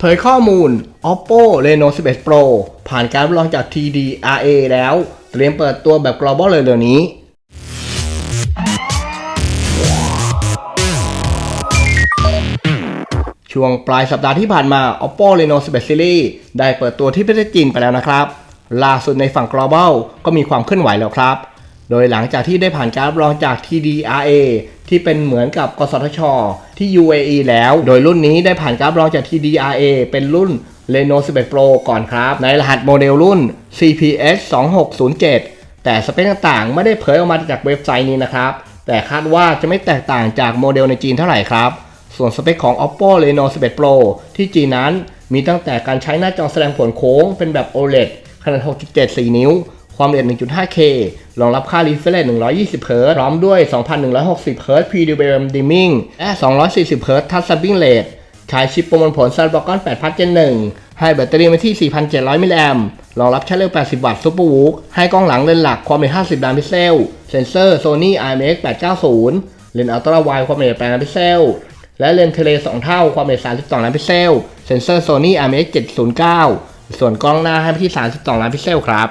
เผยข้อมูล Oppo Reno 11 Pro ผ่านการรับรองจาก TDRA แล้ว เตรียมเปิดตัวแบบ global เลยเร็วนี้ ช่วงปลายสัปดาห์ที่ผ่านมา Oppo Reno 11 Series ได้เปิดตัวที่ประเทศจีนไปแล้วนะครับ ล่าสุดในฝั่ง global ก็มีความเคลื่อนไหวแล้วครับ โดยหลังจากที่ได้ผ่านการรับรองจาก TDRA ที่เป็นเหมือนกับกสทช ที่ UAE แล้ว โดยรุ่นนี้ได้ผ่านการรับรองจาก TDRA เป็นรุ่น Reno 11 Pro ก่อนครับ ในรหัสโมเดลรุ่น CPS 2607 แต่สเปคต่างๆ ไม่ได้เผยออกมาจากเว็บไซต์นี้นะครับ แต่คาดว่าจะไม่แตกต่างจากโมเดลในจีนเท่าไหร่ครับ ส่วนสเปคของ Oppo Reno 11 Pro ที่จีนนั้นมีตั้งแต่การใช้หน้าจอแสดงผลโค้งเป็นแบบ OLED ขนาด 6.74 นิ้ว ความละเอียด 1.5K รองรับค่า refresh 120 Hz พร้อมด้วย 2,160 Hz PWM dimming และ 240 Hz touch sampling rate ใช้ชิปประมวลผล Snapdragon 8 Plus Gen 1 ให้แบตเตอรี่มาที่ 4,700 มิลลิแอมรองรับชาร์จเร็ว 80 วัตต์ Super Whoop ให้กล้องหลังเลนส์หลักความละเอียด 50 ล้านพิกเซล เซนเซอร์ Sony IMX 890 เลนส์อัลตร้าไวด์ความละเอียด8ล้านพิกเซล และเลนส์เทเล 2 เท่า ความละเอียด 32 ล้านพิกเซล เซนเซอร์ Sony IMX 709 ส่วนกล้องหน้าให้ที่ 32 ล้านพิกเซลครับ